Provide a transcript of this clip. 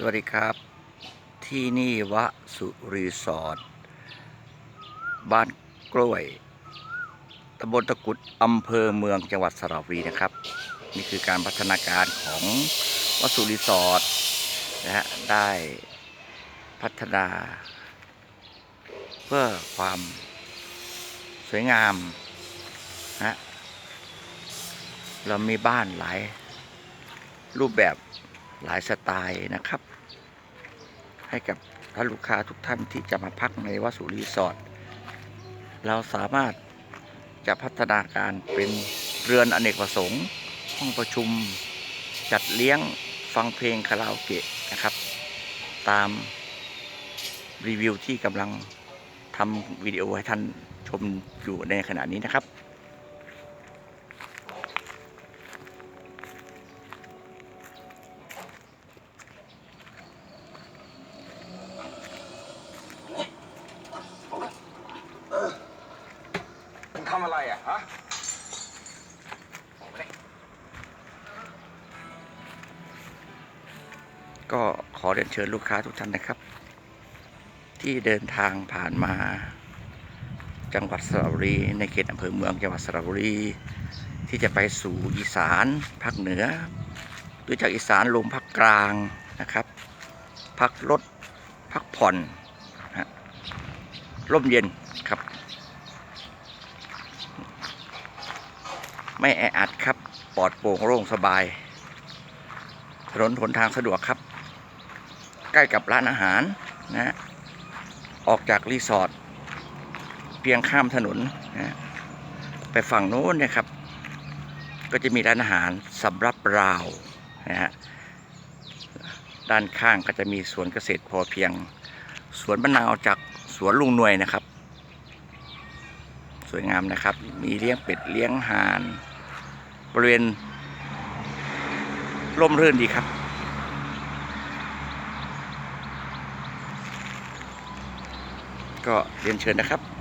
สวัสดีครับ ที่นี่วะสุรีสอร์ทบ้านกล้วยตำบลตะกุดอำเภอเมืองจังหวัดสระบุรีนะครับ นี่คือการพัฒนาการของวสุรีสอร์ทนะฮะได้พัฒนา เพื่อความสวยงามนะฮะเรามีบ้านหลายรูปแบบ หลายสไตล์นะครับ ให้กับท่านลูกค้าทุกท่านที่จะมาพักในวัสุรีสอร์ทเราสามารถจะพัฒนาการเป็นเรือนอเนกประสงค์ห้องประชุมจัดเลี้ยงฟังเพลงคาราโอเกะนะครับ ตามรีวิวที่กำลังทำวิดีโอให้ท่านชมอยู่ในขณะนี้นะครับ ทำอะไรอะฮะก็ขอเรียนเชิญลูกค้าทุกท่านนะครับ ที่เดินทางผ่านมา จังหวัดสระบุรีในเขตอำเภอเมืองจังหวัดสระบุรี ที่จะไปสู่อีสานภาคเหนือ หรือจากอีสานลงภาคกลางนะครับ พักรถพักผ่อนฮะร่มเย็นครับ ไม่แออัดครับ ปลอดโปร่งโล่งสบาย ถนนหนทางสะดวกครับ ใกล้กับร้านอาหารนะออกจากรีสอร์ทเพียงข้ามถนนนะไปฝั่งโน้นนี่ยครับ ก็จะมีร้านอาหารสำหรับราวนะฮะด้านข้างก็จะมีสวนเกษตรพอเพียง สวนมะนาวจากสวนลุงนวยนะครับ สวยงามนะครับ มีเลี้ยงเป็ดเลี้ยงห่าน บริเวณร่มรื่นดีครับ ก็เรียนเชิญนะครับ